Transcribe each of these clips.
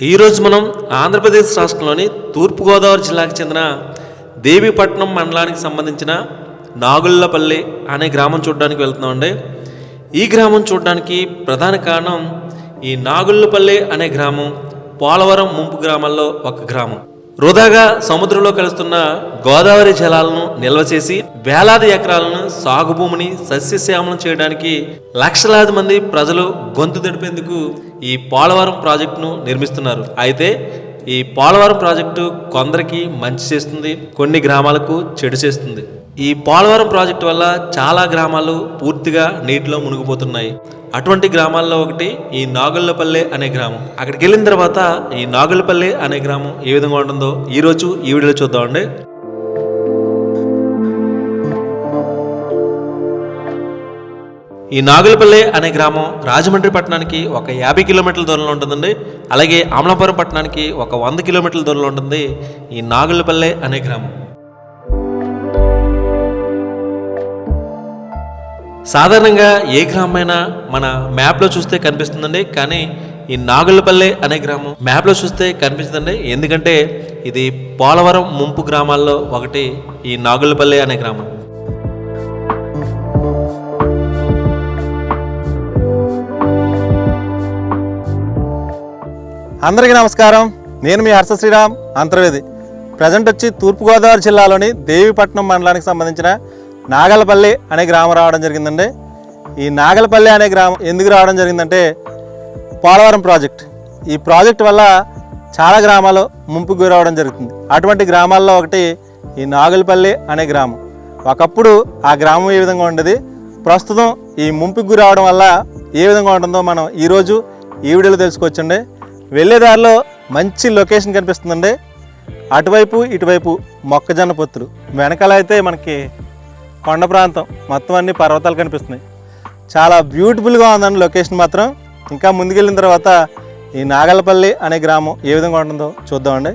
ఈరోజు మనం ఆంధ్రప్రదేశ్ రాష్ట్రంలోని తూర్పుగోదావరి జిల్లాకు చెందిన దేవీపట్నం మండలానికి సంబంధించిన నాగుళ్ళపల్లి అనే గ్రామం చూడడానికి వెళ్తున్నామండి. ఈ గ్రామం చూడడానికి ప్రధాన కారణం ఈ నాగుళ్ళపల్లి అనే గ్రామం పోలవరం ముంపు గ్రామాల్లో ఒక గ్రామం. వృధాగా సముద్రంలో కలుస్తున్న గోదావరి జలాలను నిల్వ చేసి వేలాది ఎకరాలను సాగు భూమిని సస్యశ్యామలం చేయడానికి లక్షలాది మంది ప్రజలు గొంతు దడిపేందుకు ఈ పోలవరం ప్రాజెక్టును నిర్మిస్తున్నారు. అయితే ఈ పోలవరం ప్రాజెక్టు కొందరికి మంచి చేస్తుంది కొన్ని గ్రామాలకు చెడు చేస్తుంది. ఈ పోలవరం ప్రాజెక్టు వల్ల చాలా గ్రామాలు పూర్తిగా నీటిలో మునిగిపోతున్నాయి. అటువంటి గ్రామాల్లో ఒకటి ఈ నాగుళ్ళపల్లె అనే గ్రామం. అక్కడికి వెళ్ళిన తర్వాత ఈ నాగుళ్ళపల్లె అనే గ్రామం ఏ విధంగా ఉంటుందో ఈరోజు ఈ వీడియోలో చూద్దామండి. ఈ నాగులపల్లె అనే గ్రామం రాజమండ్రి పట్టణానికి ఒక యాభై కిలోమీటర్ల దూరంలో ఉంటుందండి. అలాగే అమలాపురం పట్టణానికి ఒక వంద కిలోమీటర్ల దూరంలో ఉంటుంది ఈ నాగులపల్లె అనే గ్రామం. సాధారణంగా ఏ గ్రామమైనా మన మ్యాప్లో చూస్తే కనిపిస్తుందండి కానీ ఈ నాగులపల్లె అనే గ్రామం మ్యాప్లో చూస్తే కనిపిస్తుందండి ఎందుకంటే ఇది పోలవరం ముంపు గ్రామాల్లో ఒకటి ఈ నాగులపల్లె అనే గ్రామం. అందరికీ నమస్కారం. నేను మీ హర్ష శ్రీరామ్ అంతర్వేది. ప్రజెంట్ వచ్చి తూర్పుగోదావరి జిల్లాలోని దేవీపట్నం మండలానికి సంబంధించిన నాగలపల్లి అనే గ్రామం రావడం జరిగిందండి. ఈ నాగలపల్లి అనే గ్రామం ఎందుకు రావడం జరిగిందంటే పోలవరం ప్రాజెక్ట్. ఈ ప్రాజెక్ట్ వల్ల చాలా గ్రామాలు ముంపుకు గురవడం జరుగుతుంది. అటువంటి గ్రామాల్లో ఒకటి ఈ నాగులపల్లి అనే గ్రామం. ఒకప్పుడు ఆ గ్రామం ఏ విధంగా ఉండేది? ప్రస్తుతం ఈ ముంపుకు గురవడం వల్ల ఏ విధంగా ఉంటుందో మనం ఈరోజు ఈ వీడియోలో తెలుసుకోవచ్చండి. వెళ్ళే దారిలో మంచి లొకేషన్ కనిపిస్తుందండి. అటువైపు ఇటువైపు మొక్కజొన్న పొత్తులు. వెనకాల అయితే మనకి కొండ ప్రాంతం. మొత్తం అన్ని పర్వతాలు కనిపిస్తున్నాయి. చాలా బ్యూటిఫుల్గా ఉందండి లొకేషన్ మాత్రం. ఇంకా ముందుకెళ్ళిన తర్వాత ఈ నాగలపల్లి అనే గ్రామం ఏ విధంగా ఉంటుందో చూద్దామండి.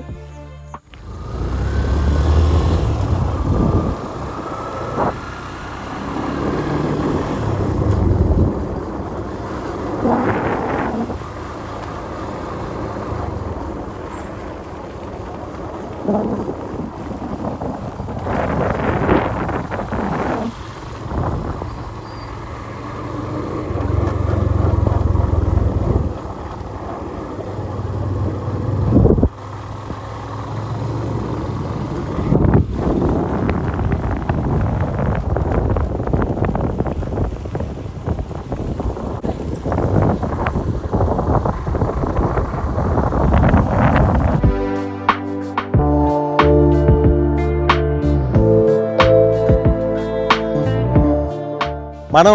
మనం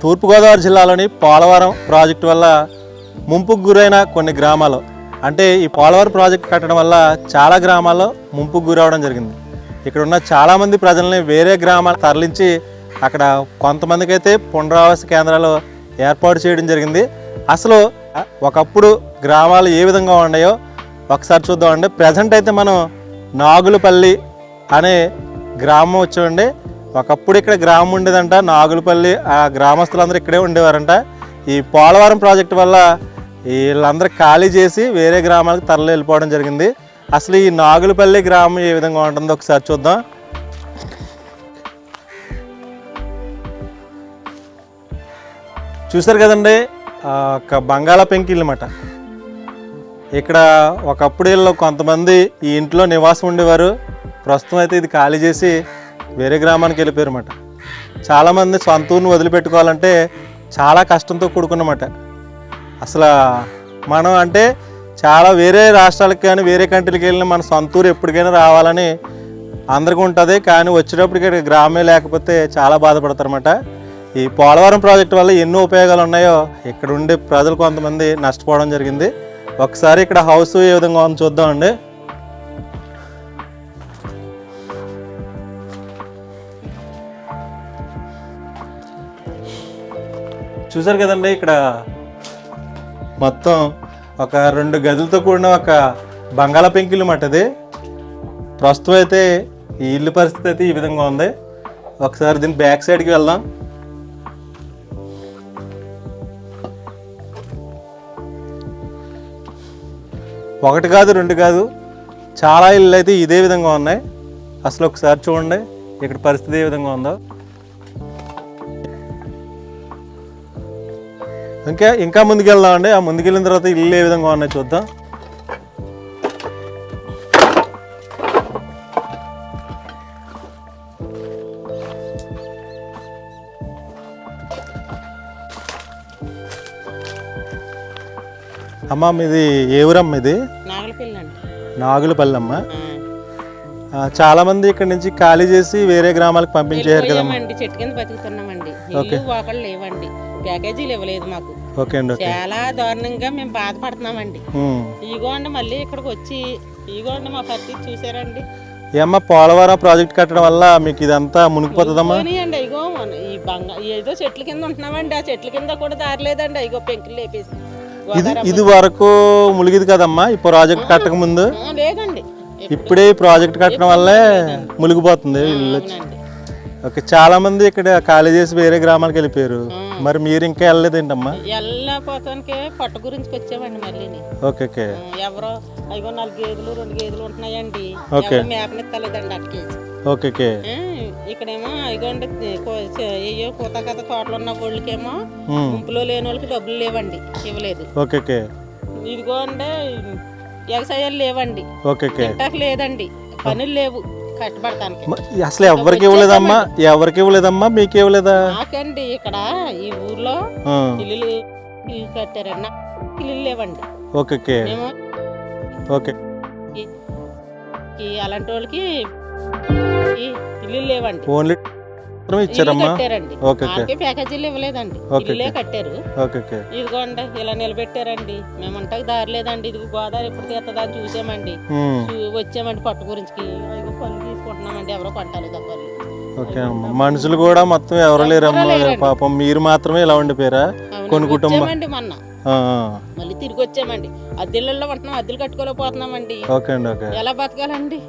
తూర్పుగోదావరి జిల్లాలోని పోలవరం ప్రాజెక్టు వల్ల ముంపుకు గురైన కొన్ని గ్రామాలు. అంటే ఈ పోలవరం ప్రాజెక్ట్ కట్టడం వల్ల చాలా గ్రామాల్లో ముంపుకు గురవడం జరిగింది. ఇక్కడ ఉన్న చాలామంది ప్రజల్ని వేరే గ్రామాలు తరలించి అక్కడ కొంతమందికి అయితే పునరావాస కేంద్రాలు ఏర్పాటు చేయడం జరిగింది. అసలు ఒకప్పుడు గ్రామాలు ఏ విధంగా ఉన్నాయో ఒకసారి చూద్దామండి. ప్రజెంట్ అయితే మనం నాగులపల్లి అనే గ్రామం వచ్చామండి. ఒకప్పుడు ఇక్కడ గ్రామం ఉండేదంట. నాగులపల్లి ఆ గ్రామస్తులందరూ ఇక్కడే ఉండేవారంట. ఈ పోలవరం ప్రాజెక్టు వల్ల వీళ్ళందరూ ఖాళీ చేసి వేరే గ్రామాలకు తరలి వెళ్ళిపోవడం జరిగింది. అసలు ఈ నాగులపల్లి గ్రామం ఏ విధంగా ఉంటుందో ఒకసారి చూద్దాం. చూసారు కదండి ఒక బంగాళా ఇల్లు అన్నమాట. ఇక్కడ ఒకప్పుడు వీళ్ళు కొంతమంది ఈ ఇంట్లో నివాసం ఉండేవారు. ప్రస్తుతం అయితే ఇది ఖాళీ చేసి వేరే గ్రామానికి వెళ్ళిపోయారు అన్నమాట చాలామంది సొంత ఊరిని వదిలిపెట్టుకోవాలంటే చాలా కష్టంతో కూడుకున్నమాట. అసలు మనం అంటే చాలా వేరే రాష్ట్రాలకు కానీ వేరే కంట్రీలకు వెళ్ళిన మన సొంత ఊరు ఎప్పటికైనా రావాలని అందరికీ ఉంటుంది. కానీ వచ్చేటప్పటికి ఇక్కడ గ్రామే లేకపోతే చాలా బాధపడతారన్నమాట. ఈ పోలవరం ప్రాజెక్టు వల్ల ఎన్నో ఉపయోగాలు ఉన్నాయో ఇక్కడ ఉండే ప్రజలు కొంతమంది నష్టపోవడం జరిగింది. ఒకసారి ఇక్కడ హౌస్ ఏ విధంగా ఉందో చూద్దామండి. చూసారు కదండి ఇక్కడ? మొత్తం ఒక రెండు గదులతో కూడిన ఒక బంగాళ పెంకిలు మటది ప్రస్తుతం అయితే ఈ ఇల్లు పరిస్థితి అయితే ఈ విధంగా ఉంది. ఒకసారి దీని బ్యాక్ సైడ్కి వెళ్దాం. ఒకటి కాదు రెండు కాదు చాలా ఇళ్ళు అయితే ఇదే విధంగా ఉన్నాయి. అసలు ఒకసారి చూడండి ఇక్కడ పరిస్థితి ఏ విధంగా ఉందో. ఇంకా ఇంకా ముందుకెళ్దామండి. ఆ ముందుకెళ్ళిన తర్వాత ఇల్లు ఏ విధంగా ఉన్నాయి చూద్దాం. అమ్మ మీది ఏ ఊరమ్మ ఇది? నాగలపల్లి అండి. చాలా మంది ఇక్కడ నుంచి ఖాళీ చేసి వేరే గ్రామాలకు పంపించారు కదమ్మా. వెళ్ళిపోయామండి చెట్టు కింద బతుకుతున్నామండి. ఇల్లు వాకళ్ళు లేవండి. ప్యాకేజీలు ఇవ్వలేదు మాకు. ఓకే అండి ఓకే. చాలా దారుణంగా మేము బాధపడుతున్నామండి. ఉమ్. మళ్ళీ ఇక్కడికి వచ్చి ఇగోండి మా పరిస్థితి చూసారండి ఏ అమ్మ పోలవరం ప్రాజెక్ట్ కట్టడం వల్ల మీకు ఇదంతా మునిగిపోతుందమ్మా? పోనీయండి ఇగో ఈ బంగా ఏదో చెట్ల కింద ఉంటున్నామండి. ఆ చెట్ల కింద కూడా దారి లేదండి ఇగో పెంకులు లేపేసి. ఇది ఇది వరకు మునిగిది కదమ్మా ఈ ప్రాజెక్ట్ కట్టక ముందు ఆ, లేదండి. ఇప్పుడే ఈ ప్రాజెక్ట్ కట్టడం వల్లే మునిగిపోతుంది ఇల్లు వచ్చి. ఓకే చాలా మంది ఇక్కడ ఖాళీ చేసి వేరే గ్రామాలకు వెళ్ళిపోయారు. మరి మీరు ఇంకా వెళ్ళలేదేంటమ్మా వెళ్ళపోతానికే పట్టు గురించి వచ్చామండి మళ్ళీని ఓకే ఓకే. ఎవరో అదిగో నాలుగు గేదెలు రెండు గేదెలు ఉంటున్నాయండి. ఓకే. అక్క కేజీ ఓకే ఓకే. ఇక్కడేమో చ- అయ్యో పూత కథ తోటలు ఉన్న వాళ్ళకేమో. గుంపులో లేని వాళ్ళకి డబ్బులు లేవండి ఇవ్వలేదు. Okay okay. ఇదిగో అంటే వ్యవసాయాలు లేవండి. తింటాక లేదండి. పనులు లేవు కట్టబడటానికి. మ- అసలు ఎవరికి ఇవ్వలేదమ్మా? ఎవరికి ఇవ్వలేదమ్మా? మీకు ఇవ్వలేదా? నాకండి ఇక్కడ ఈ ఊర్లో ఇల్లు కట్టారండి నాకు ఇల్లు లేవండి. Okay okay. అలాంటి వాళ్ళకి ఇల్లు లేవండి. ఓన్లీ మాత్రమే ఇచ్చారమ్మా? కట్టారండి. ఓకే ప్యాకేజీలు ఇవ్వలేదండి. ఓకే, ఇల్లే కట్టారు. Okay okay. ఇదిగోండి ఇలా నిలబెట్టారండి. మేమంటాకి దారి లేదండి. ఇది గోదావరి ఎప్పుడు తీస్తుందా అని చూసామండి. వచ్చామండి పట్టు గురించి. పళ్ళు తీసుకుంటున్నామండి. ఎవరో పట్టాలి పళ్ళు ఓకే అమ్మా. మనుషులు కూడా మొత్తం ఎవరు లేరమ్మా. పాపం మీరు మాత్రమే ఇలా ఉండిపోయారా? కొన్ని కుటుంబం మొన్న. మళ్ళీ తిరిగి వచ్చామండి. అద్దెళ్ళలో ఉంటున్నాం అద్దెలు కట్టుకోలేకపోతున్నామండి. ఓకే అండి ఓకే. ఎలా బతకాలండి?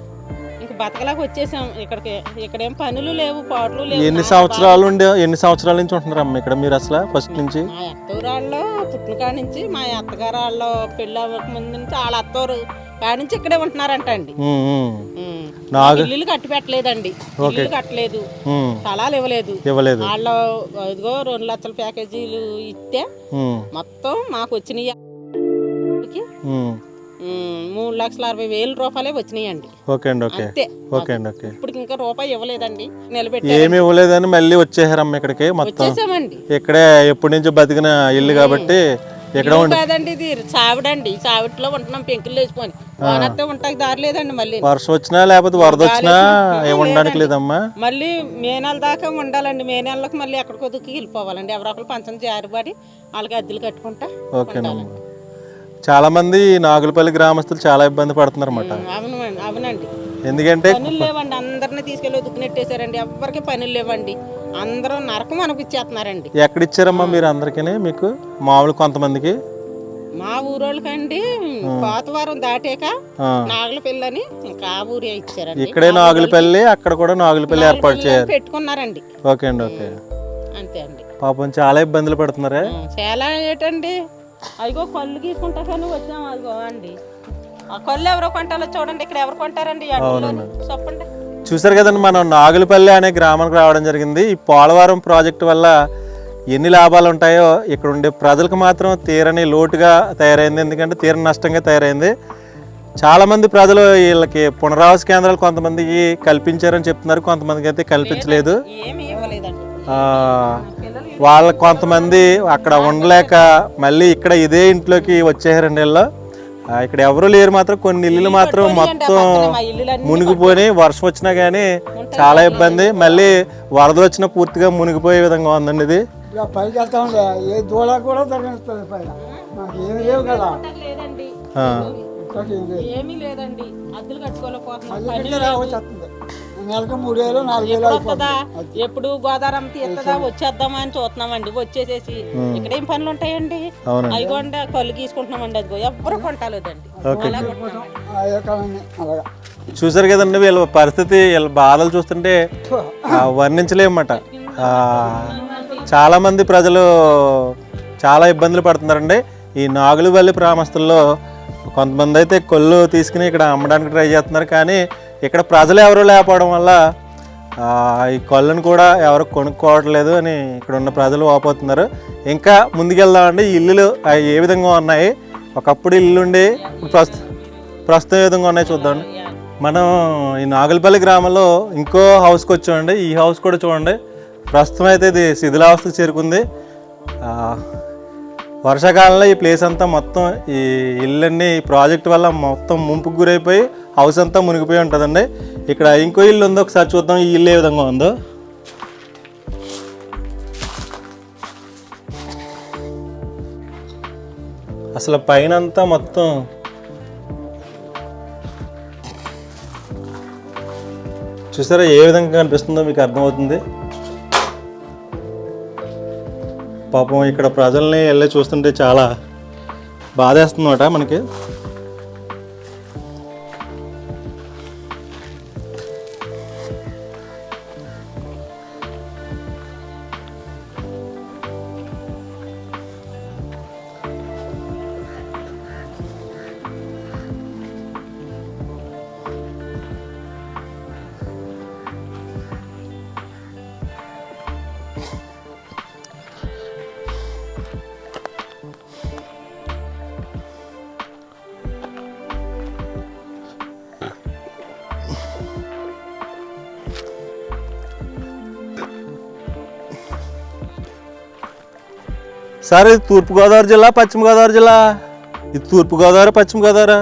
బతకలాగా వచ్చేసాం. ఇక్కడికి ఇక్కడేం పనులు లేవు పాటలు లేవు. ఎన్ని సంవత్సరాలు ఎన్ని సంవత్సరాల నుంచి ఉంటున్నారమ్మా ఇక్కడ మీరు అసలు ఫస్ట్ నుంచి? మా అత్తగారాళ్ళు పుట్టిన కాడ నుంచి మా అత్తగారాళ్ళు పెళ్ళి అవ్వక ముందు నుంచి వాళ్ళ అత్తవారు కాడ నుంచి ఇక్కడే ఉంటున్నారంట అండి. ఇల్లులు కట్టి పెట్టలేదండి. ఇల్లు కట్టలేదు. స్థలాలు ఇవ్వలేదు. ఇవ్వలేదు. వాళ్ళు ఇదిగో రెండు లక్షల ప్యాకేజీలు ఇస్తే మొత్తం మాకు వచ్చినాయి. మూడు లక్షల అరవై వేల రూపాయలే వచ్చినాయండి. ఓకే అండి ఓకే. అంతే. ఓకే అండి ఓకే. ఇప్పుడు ఇంకా రూపాయి ఇవ్వలేదండి. నిలబెట్టి ఏమి ఇవ్వలేదని మళ్ళీ వచ్చేసారమ్మ ఇక్కడికి మొత్తం. వచ్చేసామండి. ఇక్కడే ఎప్పటి నుంచో బతికిన ఇల్లు కాబట్టి ఇక్కడ ఇల్లు కాదండి ఇది. చావిడండి. చావిట్లో ఉంటున్నాం పెంకులు వేసుకొని వానత్తే ఉంటాకి దారి లేదండి మళ్ళీ. వర్షం వచ్చినా లేకపోతే వరద వచ్చినా ఏమి ఉండడానికి లేదమ్మా. మళ్ళీ మే నెల దాకా ఉండాలండి. మే నెలలకు మళ్ళీ ఎక్కడికో దుక్కి వెళ్ళిపోవాలండి. ఎవరో ఒకరు పంచం జారిపడి వాళ్ళకి అద్దెలు కట్టుకుంటా ఓకేనమ్మా. చాలా మంది నాగులపల్లి గ్రామస్తులు చాలా ఇబ్బంది పడుతున్నారు అన్నమాట అవునండి అవునండి. ఎందుకంటే పనులు లేవండి అందరిని తీసుకెళ్ళి దుక్కునెట్టేశారండి ఎవరికి పనులు లేవండి. అందరూ నరకం అనిపించేస్తున్నారండి. ఎక్కడ ఇచ్చారమ్మా మీరు అందరికీ మీకు మామూలు కొంతమందికి? మా ఊరోళ్ళకండి పాతవారం దాటాక ఆ, నాగల పిల్లని ఇంకా ఆ ఊరే ఇచ్చారండి. ఇక్కడే నాగులపల్లి అక్కడ కూడా నాగులపల్లి ఏర్పాటు చేయాలి. పెట్టుకున్నారండి. ఓకే అండి ఓకే. అంతే అండి. పాపం చాలా ఇబ్బందులు పడుతున్నారే? చాలా ఏటండి అదిగో కళ్ళు గీసుకుంటా కానీ వచ్చాము అదిగో అండి. ఆ కళ్ళు ఎవరో కొంటారో చూడండి ఇక్కడ ఎవరు కొంటారండి ఈ అడవిలోని? చెప్పండి. చూసారు కదండి మనం నాగులపల్లి అనే గ్రామానికి రావడం జరిగింది. ఈ పోలవరం ప్రాజెక్టు వల్ల ఎన్ని లాభాలు ఉంటాయో ఇక్కడ ఉండే ప్రజలకు మాత్రం తీరని లోటుగా తయారైంది. ఎందుకంటే తీరని నష్టంగా తయారైంది. చాలామంది ప్రజలు వీళ్ళకి పునరావాస కేంద్రాలు కొంతమందికి కల్పించారని చెప్తున్నారు. కొంతమందికి అయితే కల్పించలేదు. ఏమీ ఇవ్వలేదండి. ఆ, వాళ్ళ కొంతమంది అక్కడ ఉండలేక మళ్ళీ ఇక్కడ ఇదే ఇంట్లోకి వచ్చేసారండి వీళ్ళు. ఇక్కడ ఎవరు లేరు మాత్రం కొన్ని ఇల్లులు మాత్రం మొత్తం మునిగిపోయి వర్షం వచ్చినా కానీ చాలా ఇబ్బంది. మళ్ళీ వరద వచ్చినా పూర్తిగా మునిగిపోయే విధంగా ఉందండి ఇది. ఇక పైకి వెళ్తా ఉండే. ఏ దూడ కూడా తగ్గిస్తుంది పైన. మాకు ఏమి లేవు కదా. లేదండి. ఆ, ఇంతకీ ఏం లేదు. ఏమీ లేదండి. అద్దెలు కట్టుకోలేకపోతున్నాం. అది నెలకు మూడు వేలు నాలుగు వేలు వస్తుందా అయిపోతుంది ఎప్పుడు గోదావరం తీస్తుందా వచ్చేద్దామా అని చూస్తున్నామండి వచ్చేసేసి ఇక్కడ ఏం పనులు ఉంటాయండి? అవునండి. అదిగోండి కళ్ళు గీసుకుంటున్నామండి. అదిగో ఎవ్వరు కొంటలేదండి. చూసారు కదండి వీళ్ళ పరిస్థితి వీళ్ళ బాధలు చూస్తుంటే ఆ, వర్ణించలేమన్నమాట. ఆ, చాలా మంది ప్రజలు చాలా ఇబ్బందులు పడుతున్నారండి. ఈ నాగులవల్లి గ్రామస్తుల్లో కొంతమంది అయితే కొల్లు తీసుకుని ఇక్కడ అమ్మడానికి ట్రై చేస్తున్నారు. కానీ ఇక్కడ ప్రజలు ఎవరు లేకపోవడం వల్ల ఈ కళ్ళను కూడా ఎవరు కొనుక్కోవట్లేదు అని ఇక్కడ ఉన్న ప్రజలు వాపోతున్నారు. ఇంకా ముందుకెళ్దామండి ఇల్లులు అవి ఏ విధంగా ఉన్నాయి? ఒకప్పుడు ఇల్లు ఉండి ఇప్పుడు ప్రస్తు ప్రస్తుతం ఏ విధంగా ఉన్నాయి చూద్దామండి మనం ఈ నాగులపల్లి గ్రామంలో ఇంకో హౌస్కి వచ్చామండి. ఈ హౌస్ కూడా చూడండి. ప్రస్తుతం అయితే ఇది శిథిలావస్థకు చేరుకుంది. వర్షాకాలంలో ఈ ప్లేస్ అంతా మొత్తం ఈ ఇల్లన్నీ ఈ ప్రాజెక్ట్ వల్ల మొత్తం ముంపుకు గురైపోయి హౌస్ అంతా మునిగిపోయి ఉంటుందండి. ఇక్కడ ఇంకో ఇల్లు ఉందో ఒకసారి చూద్దాం. ఈ ఇల్లు ఏ విధంగా ఉందో. అసలు పైన అంతా మొత్తం చూసారా ఏ విధంగా కనిపిస్తుందో మీకు అర్థమవుతుంది. పాపం ఇక్కడ ప్రజల్ని వెళ్ళి చూస్తుంటే చాలా బాధేస్తుందన్నమాట మనకి. సార్ ఇది తూర్పుగోదావరి జిల్లా పశ్చిమ గోదావరి జిల్లా. ఇది తూర్పుగోదావరి పశ్చిమ గోదావరి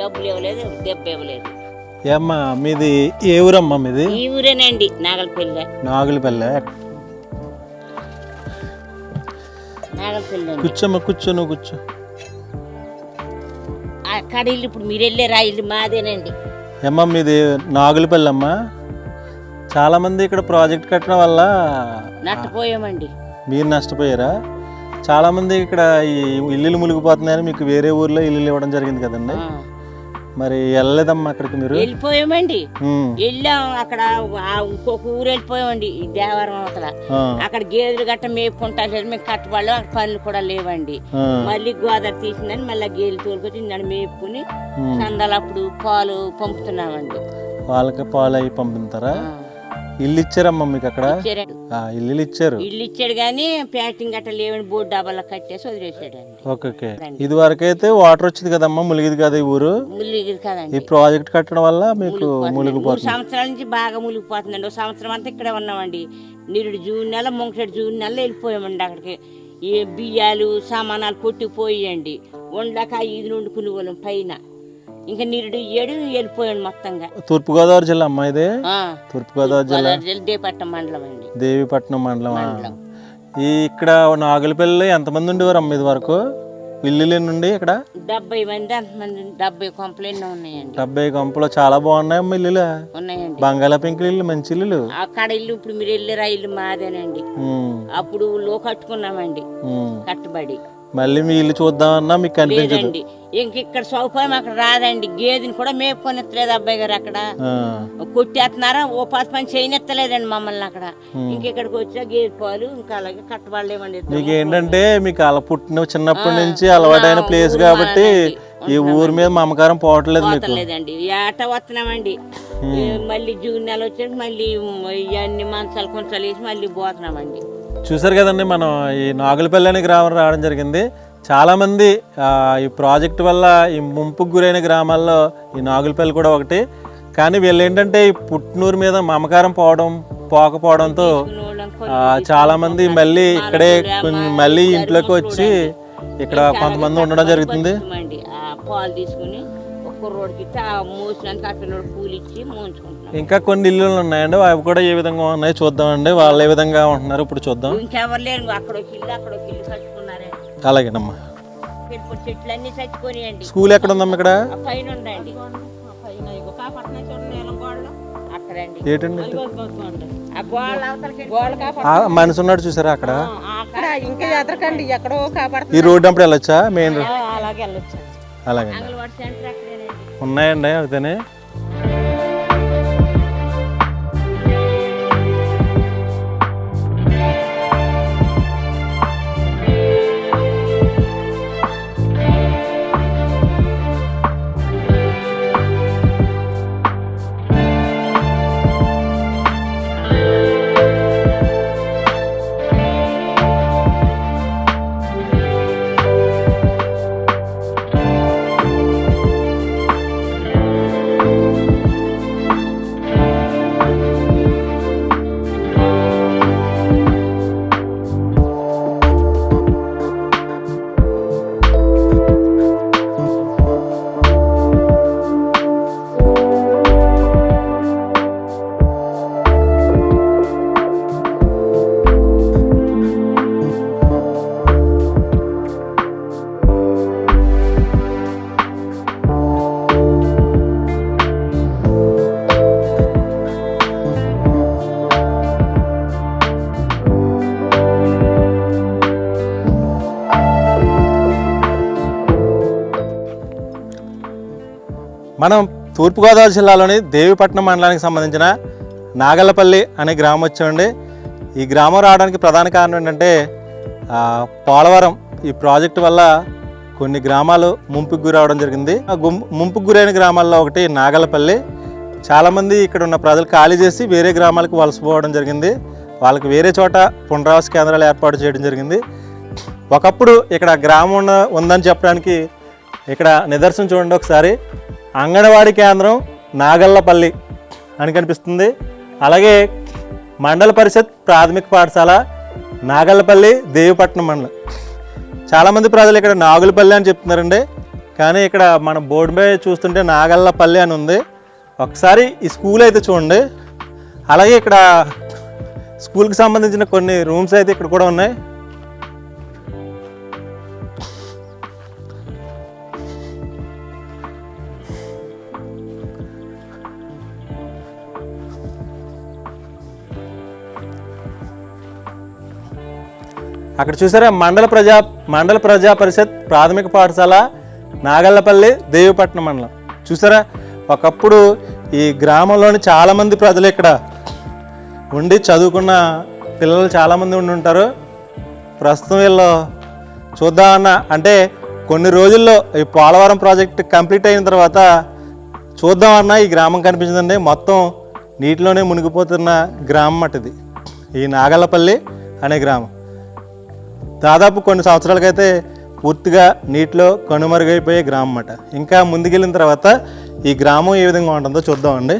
డబ్బులు ఇవ్వలేదు దెబ్బ ఇవ్వలేదు. ఏమ్మా మీది ఏ ఊరమ్మా మీది? ఈ ఊరేనండి నాగలపల్లి. నాగులపల్లె. నాగలపల్లి కూర్చోమ్మా కూర్చో నువ్వు కూర్చో. అక్కడ ఇల్లు ఇప్పుడు మీరు ఇల్లు మాదేనండి. ఏమ్మా మీది నాగులపల్లి అమ్మా? చాలామంది ఇక్కడ ప్రాజెక్ట్ కట్టడం వల్ల నట్టపోయామండి మీరు నష్టపోయారా? చాలామంది ఇక్కడ ఈ ఇల్లులు మునిగిపోతున్నాయని మీకు వేరే ఊర్లో ఇల్లులు ఇవ్వడం జరిగింది కదండి. మరి వెళ్ళలేదమ్మా అక్కడికి మీరు? వెళ్ళిపోయామండి. వెళ్ళాం. అక్కడ ఇంకొక ఊరు వెళ్ళిపోయామండి ఈ దేవరం అవతల. అక్కడ గేదెలు గట్ట మేపుకుంటా మేము కట్టుబడి అక్కడ పనులు కూడా లేవండి. మళ్ళీ గోదావరి తీసిందని మళ్ళీ గేదెలు తోలుకొచ్చి నన్ను మేపుకుని. సందాలు అప్పుడు పాలు పంపుతున్నామండి. వాళ్ళకి పాలు అవి పంపుతారా? ఇల్లు ఇచ్చారమ్మా మీకు అక్కడ? ఇచ్చారండి. ఆ, ఇల్లు ఇచ్చారు ఇల్లు ఇచ్చాడు కానీ ప్యాకింగ్ గట్ట లేవని బోర్డు డబ్బాలో కట్టేసి వదిలేసాడండి ఓకే ఓకే. ఇది వరకు అయితే వాటర్ వచ్చింది కదమ్మా ములిగిది కదా ఈ ఊరు? ముళ్ళు ఇది ఈ కదండి ప్రాజెక్ట్ కట్టడం వల్ల మీకు మూడు సంవత్సరాల నుంచి బాగా మునిగిపోతుందండి ఒక సంవత్సరం అంతా ఇక్కడే ఉన్నామండి. నిరుడు జూన్ నెల ముంగటి జూన్ నెల వెళ్ళిపోయామండి అక్కడికి. ఈ బియ్యాలు సామానాలు కొట్టుకుపోయండి వండక ఐదు నుండి వాళ్ళం పైన. ఇంకా నిరుడు ఏడు వెళ్ళిపోయాడు మొత్తంగా. తూర్పుగోదావరి జిల్లా అమ్మా ఇది? తూర్పుగోదావరి జిల్లా? గోదావరి జిల్లా దేపట్నం మండలం అండి. దేవిపట్నం మండలం. ఈ ఇక్కడ నాగులపల్లి ఎంతమంది ఉండేవారు అమ్మ ఇది వరకు? ఇల్లుల నుండి ఇక్కడ? డెబ్బై మంది అంతమంది డెబ్బై కొంపలు ఎన్నో ఉన్నాయండి. డెబ్బై కంపులో చాలా బాగున్నాయి అమ్మ ఇల్లులు. ఉన్నాయండి. బంగాళాపింకులు ఇల్లు మంచి ఇల్లులు. అక్కడ ఇల్లు ఇప్పుడు మీరు వెళ్ళారా ఇల్లు మాదేనండి. అప్పుడు లో కట్టుకున్నామండి. కట్టుబడి. మళ్ళీ మీ ఇల్లు చూద్దామన్నా మీకు కనిపించదు. లేదండి. ఇంక ఇక్కడ సౌకర్యం అక్కడ రాదండి. గేదెని కూడా మేపుకొనిత్తలేదు అబ్బాయి గారు అక్కడ. కొట్టేస్తున్నారా? ఓ పాతి పని చేయనెత్తలేదండి మమ్మల్ని అక్కడ. ఇంక ఇక్కడికి వచ్చా గేదె పాలు ఇంకా అలాగే కట్టబడలేమండి. మీకు ఏంటంటే మీకు అలా పుట్టిన చిన్నప్పటి నుంచి అలవాటైన ప్లేస్ కాబట్టి ఈ ఊరి మీద మమకారం పోవట్లేదు మీకు. పోతలేదండి ఏట వస్తున్నామండి మళ్ళీ జూన్ నెల వచ్చాక మళ్ళీ ఇవన్నీ మంచాలు కొంచాలు వేసి మళ్ళీ పోతున్నామండి. చూసారు కదండి మనం ఈ నాగులపల్లిని అనే గ్రామం రావడం జరిగింది. చాలామంది ఈ ప్రాజెక్ట్ వల్ల ఈ ముంపుకు గురైన గ్రామాల్లో ఈ నాగులపల్లి కూడా ఒకటి. కానీ వీళ్ళు ఏంటంటే ఈ పుట్నూరు మీద మమకారం పోవడం పోకపోవడంతో చాలామంది మళ్ళీ ఇక్కడే మళ్ళీ ఇంట్లోకి వచ్చి ఇక్కడ కొంతమంది ఉండడం జరుగుతుంది. పాలు తీసుకుని ఒక్క రోడ్డు ఇచ్చి ఆ పిల్లడు ఇచ్చి ఇంకా కొన్ని ఇల్లులు ఉన్నాయండి. అవి కూడా ఏ విధంగా ఉన్నాయో చూద్దామండి. వాళ్ళు ఏ విధంగా ఉంటున్నారు ఇప్పుడు చూద్దాం. ఇంకెవరు లేరు. అక్కడ ఒక ఇల్లు అక్కడ ఒక ఇల్లు కట్టుకున్నారే. అలాగేనమ్మా. పెట్టుకుని చెట్లు అన్ని చచ్చిపోయాయండి స్కూల్ ఎక్కడ ఉందమ్మా ఇక్కడ పైన ఉండండి ఆ పైన ఇగో కాపాడుతున్నాయి చూడండి నీలం గోడలు. అక్కడండి. ఏంటండి మనిషి ఉన్నాడు చూసారా అక్కడ? ఇంకా ఎదరకండి. ఎక్కడో ఈ రోడ్డు అప్పుడు వెళ్ళొచ్చా? Main road? అలాగే వెళ్ళొచ్చు అలాగే ఉన్నాయండి అయితేనే మనం తూర్పుగోదావరి జిల్లాలోని దేవిపట్నం మండలానికి సంబంధించిన నాగల్లపల్లి అనే గ్రామం వచ్చామండి. ఈ గ్రామం రావడానికి ప్రధాన కారణం ఏంటంటే పోలవరం ఈ ప్రాజెక్టు వల్ల కొన్ని గ్రామాలు ముంపుకు గురవడం జరిగింది. ఆ ముంపుకు గురైన గ్రామాల్లో ఒకటి నాగలపల్లి. చాలామంది ఇక్కడ ఉన్న ప్రజలు ఖాళీ చేసి వేరే గ్రామాలకు వలసపోవడం జరిగింది. వాళ్ళకి వేరే చోట పునరావాస కేంద్రాలు ఏర్పాటు చేయడం జరిగింది. ఒకప్పుడు ఇక్కడ గ్రామం ఉందని చెప్పడానికి ఇక్కడ నిదర్శనం చూడండి ఒకసారి. అంగన్వాడీ కేంద్రం నాగల్లపల్లి అని కనిపిస్తుంది. అలాగే మండల పరిషత్ ప్రాథమిక పాఠశాల నాగల్లపల్లి దేవిపట్నం మండలం. చాలామంది ప్రజలు ఇక్కడ నాగులపల్లి అని చెప్తున్నారండి. కానీ ఇక్కడ మన బోర్డు మీద చూస్తుంటే నాగల్లపల్లి అని ఉంది. ఒకసారి ఈ స్కూల్ అయితే చూడండి. అలాగే ఇక్కడ స్కూల్కి సంబంధించిన కొన్ని రూమ్స్ అయితే ఇక్కడ కూడా ఉన్నాయి. అక్కడ చూసారా మండల ప్రజా మండల ప్రజా పరిషత్ ప్రాథమిక పాఠశాల నాగల్లపల్లి దేవిపట్నం మండలం. చూసారా? ఒకప్పుడు ఈ గ్రామంలోని చాలామంది ప్రజలు ఇక్కడ ఉండి చదువుకున్న పిల్లలు చాలామంది ఉండి ఉంటారు. ప్రస్తుతం వీళ్ళు చూద్దామన్న అంటే కొన్ని రోజుల్లో ఈ పోలవరం ప్రాజెక్ట్ కంప్లీట్ అయిన తర్వాత చూద్దామన్నా ఈ గ్రామం కనిపించిందండి. మొత్తం నీటిలోనే మునిగిపోతున్న గ్రామం అటుది. ఈ నాగల్లపల్లి అనే గ్రామం. దాదాపు కొన్ని సంవత్సరాలకైతే పూర్తిగా నీటిలో కనుమరుగైపోయే గ్రామం అన్నమాట ఇంకా ముందుకెళ్ళిన తర్వాత ఈ గ్రామం ఏ విధంగా ఉంటుందో చూద్దామండి.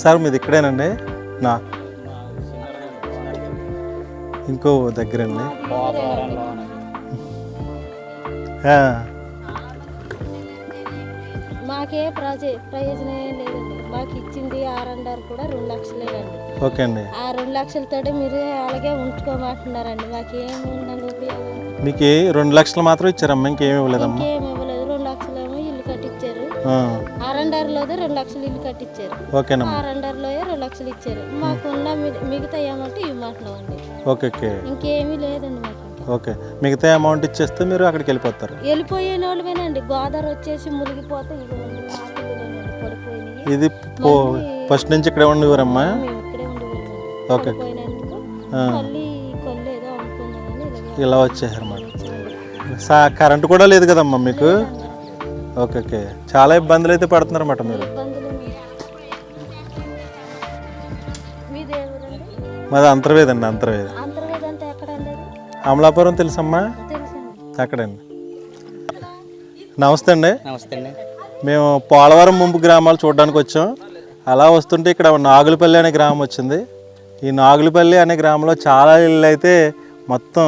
సార్ మీది ఇక్కడేనండి. నా ఇంకో దగ్గరండి. మాకే ప్రజ ప్రయోజనం లేదండి. మాకు ఇచ్చింది ఆర్ఎండ్ఆర్ కూడా రెండు లక్షలేనండి ఓకే అండి. ఆ రెండు లక్షలతోటి మీరు అలాగే ఉంచుకోమంటున్నారండి. మాకేం ఉందండి ఉపయోగం. మీకు రెండు లక్షలు మాత్రం ఇచ్చారమ్మా ఇంకేమి ఇవ్వలేదమ్మా? ఇంకేం ఇవ్వలేదు. రెండు లక్షలేమో ఇల్లు కట్టించారు ఆ, ఆర్ఎండ్ఆర్లోదే రెండు లక్షలు కట్టించారు ఆర్ఎండ్ఆర్లో రెండు లక్షలు ఇచ్చారు. మాకున్న మిగతా ఏమంటే ఇవ్వమంటున్నామండి ఓకే ఓకే. ఇంకేమీ లేదండి మాకు. ఓకే. మిగతా అమౌంట్ ఇచ్చేస్తే మీరు అక్కడికి వెళ్ళిపోతారు. వెళ్ళిపోయిన వాళ్ళమేనండి గోదావరి వచ్చేసి మునిగిపోతే ఇది ఫస్ట్ నుంచి ఇక్కడే ఉండేవారమ్మా? ఓకే. ఇలా వచ్చేసారన్నమాట. సా కరెంటు కూడా లేదు కదమ్మా మీకు? Okay okay. చాలా ఇబ్బందులు అయితే పడుతున్నారన్నమాట మీరు. మాది అంతర్వేదండి అంతర్వేద అంతర్వేది. అంటే ఎక్కడండి అది? అమలాపురం తెలుసమ్మా? తెలుసండి. అక్కడండి. నమస్తే అండి. నమస్తే అండి. మేము పోలవరం ముంపు గ్రామాలు చూడడానికి వచ్చాం. అలా వస్తుంటే ఇక్కడ నాగులపల్లి అనే గ్రామం వచ్చింది. ఈ నాగులపల్లి అనే గ్రామంలో చాలా ఇళ్ళు అయితే మొత్తం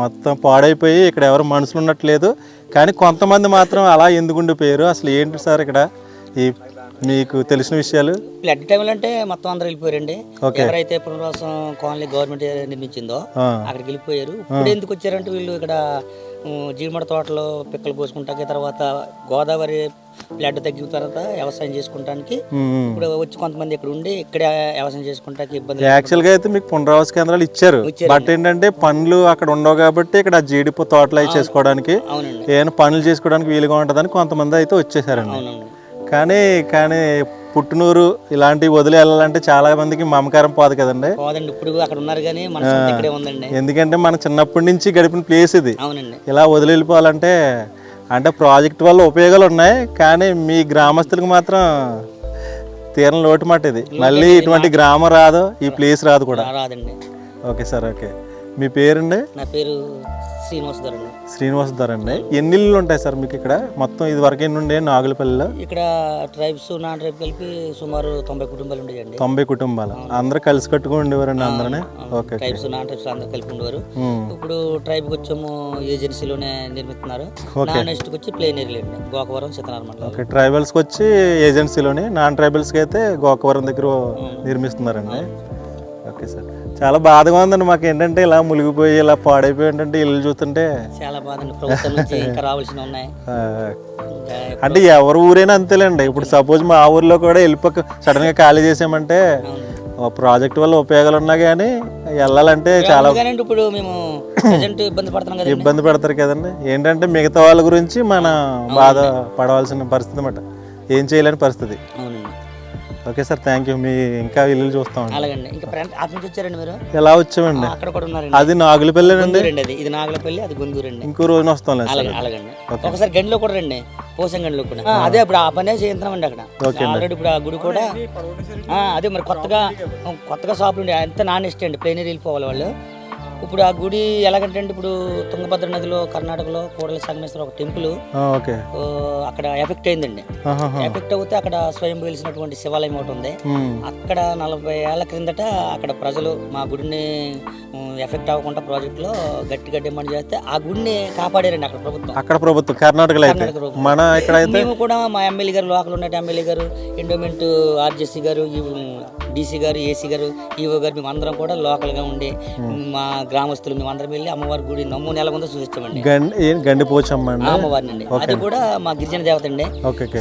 మొత్తం పాడైపోయి ఇక్కడ ఎవరు మనుషులు ఉన్నట్లేదు కానీ కొంతమంది మాత్రం అలా ఎందుకు ఉండిపోయారు అసలు ఏంటి సార్ ఇక్కడ? ఈ మీకు తెలిసిన విషయాలు? ఫ్లడ్ టైంలో అంటే మొత్తం అందరూ వెళ్ళిపోయారండి. ఎవరైతే పునర్వాసం కాలనీ గవర్నమెంట్ నిర్మించిందో అక్కడికి వెళ్ళిపోయారు. ఇప్పుడు ఎందుకు వచ్చారంటే వీళ్ళు ఇక్కడ జీడిమడ తోటలో పిక్కలు పోసుకుంటాకి తర్వాత గోదావరి ఫ్లడ్ తగ్గిన తర్వాత వ్యవసాయం చేసుకుంటానికి. ఇప్పుడు వచ్చి కొంతమంది ఇక్కడ ఉండి ఇక్కడ వ్యవసాయం చేసుకుంటాకి ఇబ్బంది యాక్చువల్గా అయితే మీకు పునరావాస కేంద్రాలు ఇచ్చారు. బట్ ఏంటంటే పనులు అక్కడ ఉండవు కాబట్టి ఇక్కడ జీడిపో తోటలు అవి చేసుకోవడానికి ఏమైనా పనులు చేసుకోవడానికి వీలుగా ఉంటుందని కొంతమంది అయితే వచ్చేసారండి. అవునండి కానీ కానీ పుట్టునూరు ఇలాంటివి వదిలి వెళ్ళాలంటే చాలా మందికి మమకారం పోదు కదండి. పోదండి. ఇప్పుడు అక్కడ ఉన్నారు కానీ ఇక్కడే ఉందండి. ఎందుకంటే మన చిన్నప్పటి నుంచి గడిపిన ప్లేస్ ఇది. అవునండి. ఇలా వదిలి వెళ్ళిపోవాలంటే అంటే ప్రాజెక్ట్ వల్ల ఉపయోగాలు ఉన్నాయి కానీ మీ గ్రామస్తులకు మాత్రం తీరని లోటు మాట ఇది. మళ్ళీ ఇటువంటి గ్రామం రాదు ఈ ప్లేస్ రాదు కూడా. రాదండి. Okay sir okay. మీ పేరండి? నా పేరు శ్రీనివాస్ గారు అండి శ్రీనివాస్ ధర్ అండి ఎన్ని ఇళ్ళు ఉంటాయి సార్ మీకు ఇక్కడ? మొత్తం ఇది వరకు ఎన్ని ఉండే? నాగులపల్లిలో? ఇక్కడ ట్రైబ్స్ నాన్ ట్రైబ్ కలిపి సుమారు తొంభై కుటుంబాలు ఉండేయండి. తొంభై కుటుంబాలు. అందరూ కలిసి కట్టుకుని ఉండేవారండి అందరనే? ఓకే ట్రైబ్స్ నాన్ ట్రైబ్స్ అందరూ కలిపి ఉండేవారు. ఇప్పుడు ట్రైబ్ వచ్చేమో ఏజెన్సీలోనే నిర్మిస్తున్నారు. నాన్ వచ్చి ప్లేన్ ఏరియా అండి. గోకవరం సత్యనారాయణ ఓకే ట్రైబల్స్కి వచ్చి ఏజెన్సీలోని నాన్ ట్రైబల్స్కి అయితే గోకవరం దగ్గర నిర్మిస్తున్నారండి. Okay sir. చాలా బాధగా ఉందండి మాకు ఏంటంటే ఇలా మునిగిపోయి ఇలా పాడైపోయి ఏంటంటే ఇల్లు చూస్తుంటే. చాలా బాధ అండి ప్రభుత్వం నుంచి ఇంకా రావాల్సిన ఉన్నాయి. అంటే ఎవరి ఊరైనా అంతేలేండి. ఇప్పుడు సపోజ్ మా ఊర్లో కూడా వెళ్ళిపోక సడన్గా ఖాళీ చేసామంటే ప్రాజెక్ట్ వల్ల ఉపయోగాలు ఉన్నా కానీ వెళ్ళాలంటే చాలా ఇప్పుడు మేము ఇబ్బంది పడుతున్నాం ఇబ్బంది పడతారు కదండి. ఏంటంటే మిగతా వాళ్ళ గురించి మన బాధ పడవలసిన పరిస్థితి అన్నమాట. ఏం చేయలేని పరిస్థితి. ఓకే సార్ థ్యాంక్ యూ మీ ఇంకా ఇల్లు చూస్తామండి అలాగండి. ఇంకా ఫ్రెండ్ అటు నుంచి వచ్చారండి మీరు? ఎలా వచ్చామండి? అక్కడ కూడా ఉన్నారండి. అది నాగులపల్లేనండి గుందూరండి అది. ఇది నాగలపల్లి అది గుందూరండి ఇంకో రోజున వస్తాం అలాగే అలాగండి. ఒకసారి గండిలో కూడా రండి. పోసం గండిలో కూడా. అదే ఇప్పుడు ఆ పనే చేయించామండి అక్కడ. ఆల్రెడీ ఇప్పుడు ఆ గుడి కూడా ఆ, అదే మరి కొత్తగా కొత్తగా షాపులు ఉండే. అంత నాన్ ఇష్టం అండి ప్లేనరీ వెళ్ళిపోవాలి వాళ్ళు. ఇప్పుడు ఆ గుడి ఎలాగంటే అండి ఇప్పుడు తుంగభద్ర నదిలో కర్ణాటకలో కూడల సంగమేశ్వర ఒక టెంపుల్ అక్కడ ఎఫెక్ట్ అయిందండి. ఎఫెక్ట్ అవుతే అక్కడ స్వయం వెలిసినటువంటి శివాలయం ఒకటి ఉంది. అక్కడ నలభై ఏళ్ళ క్రిందట అక్కడ ప్రజలు మా గుడిని ఎఫెక్ట్ అవ్వకుండా ప్రాజెక్టులో గట్టిగా డిమాండ్ చేస్తే ఆ గుడిని కాపాడారండి అక్కడ ప్రభుత్వం అక్కడ ప్రభుత్వం కర్ణాటకలో కర్ణాటక. మన ఇక్కడ మేము కూడా మా ఎమ్మెల్యే గారు లోకల్ ఉన్న ఎమ్మెల్యే గారు ఎండోమెంట్ ఆర్జేసీ గారు డీసీ గారు ఏసీ గారు ఈఓ గారు మేము అందరం కూడా లోకల్గా ఉండి మా గ్రామస్తులు మేము అందరం వెళ్ళి అమ్మవారి గుడి నమ్ము నెల ముందు చూసిస్తామండి గండి పోచమ్మ అమ్మవారిని అండి అది కూడా మా గిరిజన దేవత అండి.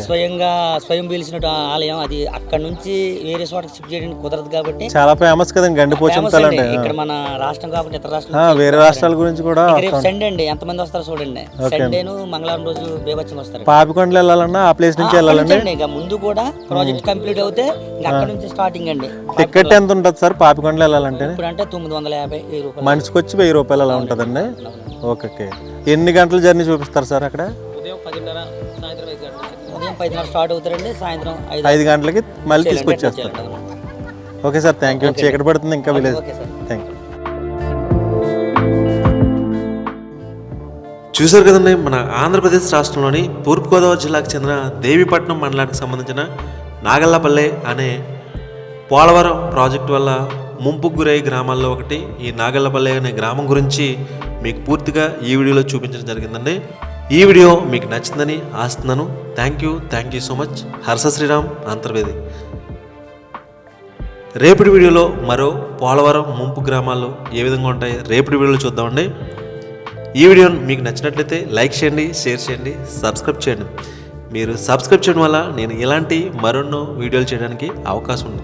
స్వయంగా స్వయం పీల్చినట్టు ఆలయం. అది అక్కడ నుంచి వేరే చోటకి షిఫ్ట్ చేయడానికి కుదరదు కాబట్టి చాలా ఫేమస్ కదండి గండి పోచమ్మ ఇక్కడ మన రాష్ట్రం కాబట్టి ఇతర ఆ, రాష్ట్రాలు వేరే రాష్ట్రాల గురించి కూడా రేపు సండే అండి. ఎంతమంది వస్తారో చూడండి. సండేను మంగళవారం రోజు బేబచ్చంగా వస్తారు. పాపికొండలు వెళ్ళాలన్నా ఆ ప్లేస్ నుంచి వెళ్ళాలండి? ముందు కూడా ప్రాజెక్ట్ కంప్లీట్ అవుతే ఇంకా అక్కడ నుంచి స్టార్టింగ్ అండి. టికెట్ ఎంత ఉంటుంది సార్? పాపికొండలు వెళ్ళాలంటే? ఇప్పుడు అంటే తొమ్మిది వందల యాభై వెయ్యి రూపాయలు. మనిషికి వచ్చి వెయ్యి రూపాయలు అలా ఉంటుందండి? Okay okay. ఎన్ని గంటల జర్నీ చూపిస్తారు సార్ అక్కడ? ఉదయం పదిన్నర సాయంత్రం ఐదు గంటలు. ఉదయం పదిన్నర స్టార్ట్ అవుతారండి సాయంత్రం ఐదు ఐదు గంటలకి మళ్ళీ తీసుకొచ్చేస్తారు. ఓకే సార్ థ్యాంక్ యూ చీకటి పడుతుంది ఇంకా village. Okay sir. Thank you చూశారు కదండి మన ఆంధ్రప్రదేశ్ రాష్ట్రంలోని తూర్పుగోదావరి జిల్లాకు చెందిన దేవీపట్నం మండలానికి సంబంధించిన నాగల్లపల్లె అనే పోలవరం ప్రాజెక్టు వల్ల ముంపుకు గురయ్యే గ్రామాల్లో ఒకటి ఈ నాగల్లపల్లె అనే గ్రామం గురించి మీకు పూర్తిగా ఈ వీడియోలో చూపించడం జరిగిందండి. ఈ వీడియో మీకు నచ్చిందని ఆస్తున్నాను thank you thank you so much Harsha Sriram Antarvedi. రేపటి వీడియోలో మరో పోలవరం ముంపు గ్రామాలు ఏ విధంగా ఉంటాయి రేపటి వీడియోలో చూద్దామండి. ఈ వీడియో మీకు నచ్చినట్లయితే లైక్ చేయండి షేర్ చేయండి సబ్స్క్రైబ్ చేయండి. మీరు సబ్స్క్రైబ్ చేయడం వల్ల నేను ఇలాంటి మరెన్నో వీడియోలు చేయడానికి అవకాశం ఉంది.